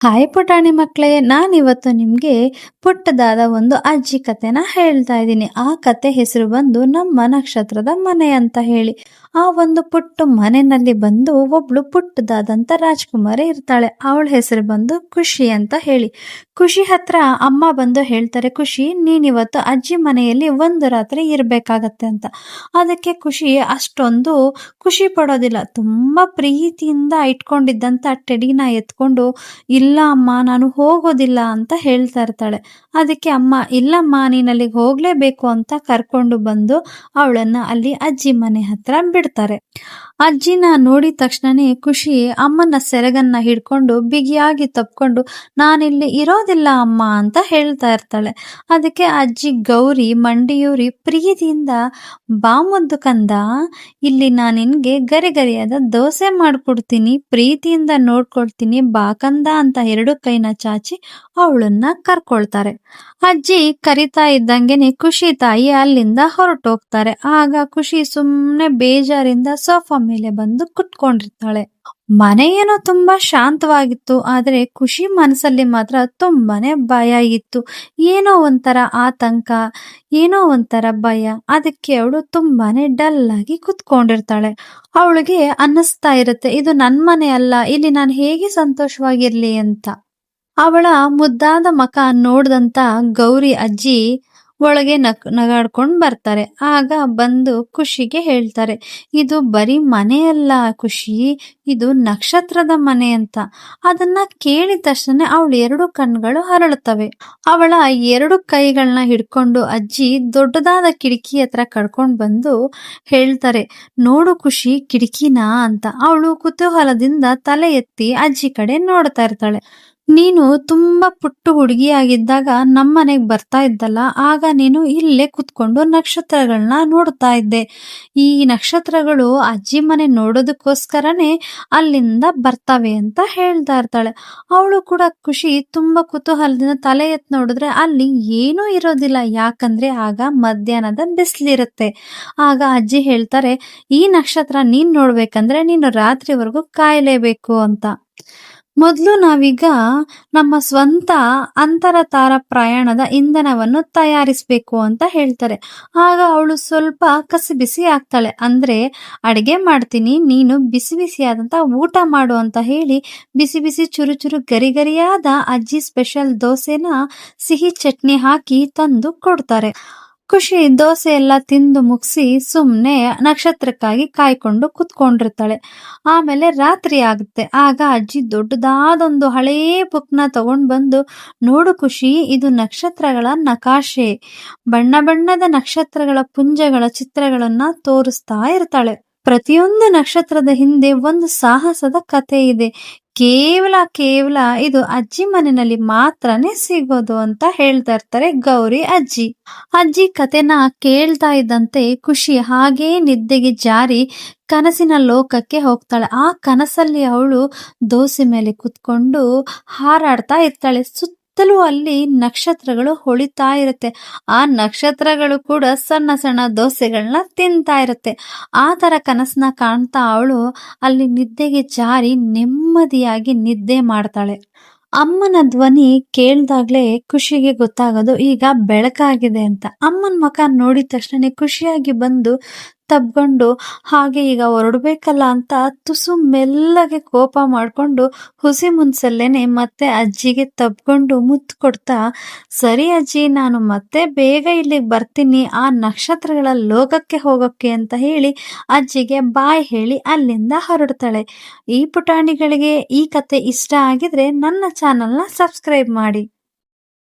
Hi ಪುಟಾಣಿ ಮಕ್ಕಳೇ, ನಾನಿವತ್ತು ನಿಮಗೆ ಪುಟ್ಟದಾದ ಒಂದು ಅಜ್ಜಿ ಕತೆನ ಹೇಳ್ತಾ ಇದ್ದೀನಿ. ಆ ಕತೆ ಹೆಸರು ಬಂದು ನಮ್ಮ ನಕ್ಷತ್ರದ ಮನೆ ಅಂತ ಹೇಳಿ. ಆ ಒಂದು ಪುಟ್ಟ ಮನೆಯಲ್ಲಿ ಬಂದು ಒಬ್ಳು ಪುಟ್ಟದಾದಂಥ ರಾಜ್ಕುಮಾರಿ ಇರ್ತಾಳೆ. ಅವಳ ಹೆಸರು ಬಂದು ಖುಷಿ ಅಂತ ಹೇಳಿ. ಖುಷಿ ಹತ್ರ ಅಮ್ಮ ಬಂದು ಹೇಳ್ತಾರೆ, ಖುಷಿ, ನೀನಿವತ್ತು ಅಜ್ಜಿ ಮನೆಯಲ್ಲಿ ಒಂದು ರಾತ್ರಿ ಇರಬೇಕಾಗತ್ತೆ ಅಂತ. ಅದಕ್ಕೆ ಖುಷಿ ಅಷ್ಟೊಂದು ಖುಷಿ ಪಡೋದಿಲ್ಲ. ತುಂಬ ಪ್ರೀತಿಯಿಂದ ಇಟ್ಕೊಂಡಿದ್ದಂಥ ಟೆಡಿನ ಎತ್ಕೊಂಡು, ಇಲ್ಲ ಅಮ್ಮ, ನಾನು ಹೋಗೋದಿಲ್ಲ ಅಂತ ಹೇಳ್ತಾ ಇರ್ತಾಳೆ. ಅದಕ್ಕೆ ಅಮ್ಮ, ಇಲ್ಲಮ್ಮ, ನೀನು ಅಲ್ಲಿಗೆ ಹೋಗಲೇಬೇಕು ಅಂತ ಕರ್ಕೊಂಡು ಬಂದು ಅವಳನ್ನ ಅಲ್ಲಿ ಅಜ್ಜಿ ಮನೆ ಹತ್ರ ಬಿಡ್ತಾರೆ. ಅಜ್ಜಿನ ನೋಡಿದ ತಕ್ಷಣನೇ ಖುಷಿ ಅಮ್ಮನ ಸೆರಗನ್ನ ಹಿಡ್ಕೊಂಡು ಬಿಗಿಯಾಗಿ ತಪ್ಕೊಂಡು, ನಾನಿಲ್ಲಿ ಇರೋದಿಲ್ಲ ಅಮ್ಮ ಅಂತ ಹೇಳ್ತಾ ಇರ್ತಾಳೆ. ಅದಕ್ಕೆ ಅಜ್ಜಿ, ಗೌರಿ, ಮಂಡಿಯೂರಿ ಪ್ರೀತಿಯಿಂದ ಬಾಮುದ್ದು ಕಂದ, ಇಲ್ಲಿ ನಾನು ನಿನ್ಗೆ ಗರಿ ಗರಿಯಾದ ದೋಸೆ ಮಾಡ್ಕೊಡ್ತೀನಿ, ಪ್ರೀತಿಯಿಂದ ನೋಡ್ಕೊಳ್ತೀನಿ ಬಾಕಂದ ಅಂತ ಎರಡು ಕೈನ ಚಾಚಿ ಅವಳನ್ನ ಕರ್ಕೊಳ್ತಾರೆ. ಅಜ್ಜಿ ಕರಿತಾ ಇದ್ದಂಗೆನೆ ಖುಷಿ ತಾಯಿ ಅಲ್ಲಿಂದ ಹೊರಟೋಗ್ತಾರೆ. ಆಗ ಖುಷಿ ಸುಮ್ಮನೆ ಬೇಜಾರಿಂದ ಸೋಫಾ ಮೇಲೆ ಬಂದು ಕುತ್ಕೊಂಡಿರ್ತಾಳೆ. ಮನೆ ಏನೋ ತುಂಬಾ ಶಾಂತವಾಗಿತ್ತು, ಆದ್ರೆ ಖುಷಿ ಮನಸ್ಸಲ್ಲಿ ಮಾತ್ರ ತುಂಬಾನೇ ಭಯ ಇತ್ತು. ಏನೋ ಒಂಥರ ಆತಂಕ, ಏನೋ ಒಂಥರ ಭಯ, ಅದಕ್ಕೆ ಅವಳು ತುಂಬಾನೇ ಡಲ್ ಆಗಿ ಕುತ್ಕೊಂಡಿರ್ತಾಳೆ. ಅವಳಿಗೆ ಅನ್ನಿಸ್ತಾ ಇರುತ್ತೆ, ಇದು ನನ್ ಮನೆ ಅಲ್ಲ, ಇಲ್ಲಿ ನಾನು ಹೇಗೆ ಸಂತೋಷವಾಗಿರ್ಲಿ? ಅಂತ. ಅವಳ ಮುದ್ದಾದ ಮಕ ನೋಡ್ದಂತ ಗೌರಿ ಅಜ್ಜಿ ಒಳಗೆ ನಕ್, ನಗಾಡ್ಕೊಂಡು ಬರ್ತಾರೆ. ಆಗ ಬಂದು ಖುಷಿಗೆ ಹೇಳ್ತಾರೆ, ಇದು ಬರೀ ಮನೆಯಲ್ಲ ಖುಷಿ, ಇದು ನಕ್ಷತ್ರದ ಮನೆ ಅಂತ. ಅದನ್ನ ಕೇಳಿದ ತಕ್ಷಣ ಅವಳು ಎರಡು ಕಣ್ಗಳು ಹರಳುತ್ತವೆ. ಅವಳ ಎರಡು ಕೈಗಳನ್ನ ಹಿಡ್ಕೊಂಡು ಅಜ್ಜಿ ದೊಡ್ಡದಾದ ಕಿಟಕಿ ಹತ್ರ ಕಡ್ಕೊಂಡು ಬಂದು ಹೇಳ್ತಾರೆ, ನೋಡು ಖುಷಿ, ಕಿಟಕಿನಾ ಅಂತ. ಅವಳು ಕುತೂಹಲದಿಂದ ತಲೆ ಎತ್ತಿ ಅಜ್ಜಿ ಕಡೆ ನೋಡ್ತಾ ಇರ್ತಾಳೆ. ನೀನು ತುಂಬಾ ಪುಟ್ಟ ಹುಡುಗಿಯಾಗಿದ್ದಾಗ ನಮ್ಮನೆಗೆ ಬರ್ತಾ ಇದ್ದಲ್ಲ, ಆಗ ನೀನು ಇಲ್ಲೇ ಕುತ್ಕೊಂಡು ನಕ್ಷತ್ರಗಳನ್ನ ನೋಡ್ತಾ ಇದ್ದೆ. ಈ ನಕ್ಷತ್ರಗಳು ಅಜ್ಜಿ ಮನೆ ನೋಡೋದಕ್ಕೋಸ್ಕರನೇ ಅಲ್ಲಿಂದ ಬರ್ತವೆ ಅಂತ ಹೇಳ್ತಾ ಇರ್ತಾಳೆ. ಅವಳು ಕೂಡ ಖುಷಿ, ತುಂಬಾ ಕುತೂಹಲದಿಂದ ತಲೆ ಎತ್ ನೋಡಿದ್ರೆ ಅಲ್ಲಿ ಏನೂ ಇರೋದಿಲ್ಲ. ಯಾಕಂದ್ರೆ ಆಗ ಮಧ್ಯಾಹ್ನದ ಬಿಸಿಲಿರುತ್ತೆ. ಆಗ ಅಜ್ಜಿ ಹೇಳ್ತಾರೆ, ಈ ನಕ್ಷತ್ರ ನೀನ್ ನೋಡ್ಬೇಕಂದ್ರೆ ನೀನು ರಾತ್ರಿವರೆಗೂ ಕಾಯಲೇಬೇಕು ಅಂತ. ಮೊದಲು ನಾವೀಗ ನಮ್ಮ ಸ್ವಂತ ಅಂತರತಾರ ಪ್ರಯಾಣದ ಇಂಧನವನ್ನು ತಯಾರಿಸಬೇಕು ಅಂತ ಹೇಳ್ತಾರೆ. ಆಗ ಅವಳು ಸ್ವಲ್ಪ ಕಸಿ ಬಿಸಿ ಆಗ್ತಾಳೆ. ಅಂದರೆ, ಅಡುಗೆ ಮಾಡ್ತೀನಿ, ನೀನು ಬಿಸಿ ಬಿಸಿಯಾದಂಥ ಊಟ ಮಾಡು ಅಂತ ಹೇಳಿ ಬಿಸಿ ಬಿಸಿ ಚುರು ಚುರು ಗರಿಗರಿಯಾದ ಅಜ್ಜಿ ಸ್ಪೆಷಲ್ ದೋಸೆನ ಸಿಹಿ ಚಟ್ನಿ ಹಾಕಿ ತಂದು ಕೊಡ್ತಾರೆ. ಖುಷಿ ದೋಸೆ ಎಲ್ಲ ತಿಂದು ಮುಗಿಸಿ ಸುಮ್ಮನೆ ನಕ್ಷತ್ರಕ್ಕಾಗಿ ಕಾಯ್ಕೊಂಡು ಕುತ್ಕೊಂಡಿರ್ತಾಳೆ. ಆಮೇಲೆ ರಾತ್ರಿ ಆಗುತ್ತೆ. ಆಗ ಅಜ್ಜಿ ದೊಡ್ಡದಾದೊಂದು ಹಳೇ ಬುಕ್ನ ತಗೊಂಡ್ ಬಂದು, ನೋಡು ಖುಷಿ, ಇದು ನಕ್ಷತ್ರಗಳ ನಕಾಶೆ. ಬಣ್ಣ ಬಣ್ಣದ ನಕ್ಷತ್ರಗಳ ಪುಂಜಗಳ ಚಿತ್ರಗಳನ್ನ ತೋರಿಸ್ತಾ ಇರ್ತಾಳೆ. ಪ್ರತಿಯೊಂದು ನಕ್ಷತ್ರದ ಹಿಂದೆ ಒಂದು ಸಾಹಸದ ಕಥೆ ಇದೆ. ಕೇವಲ ಕೇವಲ ಇದು ಅಜ್ಜಿ ಮನೆಯಲ್ಲಿ ಮಾತ್ರನೇ ಸಿಗೋದು ಅಂತ ಹೇಳ್ತಾ ಇರ್ತಾರೆ ಗೌರಿ ಅಜ್ಜಿ. ಅಜ್ಜಿ ಕತೆನ ಕೇಳ್ತಾ ಇದ್ದಂತೆ ಖುಷಿ ಹಾಗೇ ನಿದ್ದೆಗೆ ಜಾರಿ ಕನಸಿನ ಲೋಕಕ್ಕೆ ಹೋಗ್ತಾಳೆ. ಆ ಕನಸಲ್ಲಿ ಅವಳು ದೋಸೆ ಮೇಲೆ ಕುತ್ಕೊಂಡು ಹಾರಾಡ್ತಾ ಇರ್ತಾಳೆ. ಸುತ್ತಲೂ ಅಲ್ಲಿ ನಕ್ಷತ್ರಗಳು ಹೊಳಿತಾ ಇರುತ್ತೆ. ಆ ನಕ್ಷತ್ರಗಳು ಕೂಡ ಸಣ್ಣ ಸಣ್ಣ ದೋಸೆಗಳನ್ನ ತಿಂತಾ ಇರುತ್ತೆ. ಆ ತರ ಕನಸನ್ನ ಕಾಣ್ತಾ ಅವಳು ಅಲ್ಲಿ ನಿದ್ದೆಗೆ ಜಾರಿ ನೆಮ್ಮದಿಯಾಗಿ ನಿದ್ದೆ ಮಾಡ್ತಾಳೆ. ಅಮ್ಮನ ಧ್ವನಿ ಕೇಳ್ದಾಗ್ಲೇ ಖುಷಿಗೆ ಗೊತ್ತಾಗೋದು, ಈಗ ಬೆಳಕಾಗಿದೆ ಅಂತ. ಅಮ್ಮನ ಮಕ ನೋಡಿದ ತಕ್ಷಣ ಖುಷಿಯಾಗಿ ಬಂದು ತಬ್ಕೊಂಡು, ಹಾಗೆ ಈಗ ಹೊರಡ್ಬೇಕಲ್ಲ ಅಂತ ತುಸು ಮೆಲ್ಲಗೆ ಕೋಪ ಮಾಡಿಕೊಂಡು ಹುಸಿ ಮುನ್ಸಲ್ಲೇನೆ ಮತ್ತೆ ಅಜ್ಜಿಗೆ ತಬ್ಕೊಂಡು ಮುತ್ತು ಕೊಡ್ತಾ, ಸರಿ ಅಜ್ಜಿ, ನಾನು ಮತ್ತೆ ಬೇಗ ಇಲ್ಲಿಗೆ ಬರ್ತೀನಿ, ಆ ನಕ್ಷತ್ರಗಳ ಲೋಕಕ್ಕೆ ಹೋಗೋಕ್ಕೆ ಅಂತ ಹೇಳಿ ಅಜ್ಜಿಗೆ ಬಾಯ್ ಹೇಳಿ ಅಲ್ಲಿಂದ ಹೊರಡ್ತಾಳೆ. ಈ ಪುಟಾಣಿಗಳಿಗೆ ಈ ಕತೆ ಇಷ್ಟ ಆಗಿದ್ರೆ ನನ್ನ ಚಾನಲ್ನ ಸಬ್ಸ್ಕ್ರೈಬ್ ಮಾಡಿ.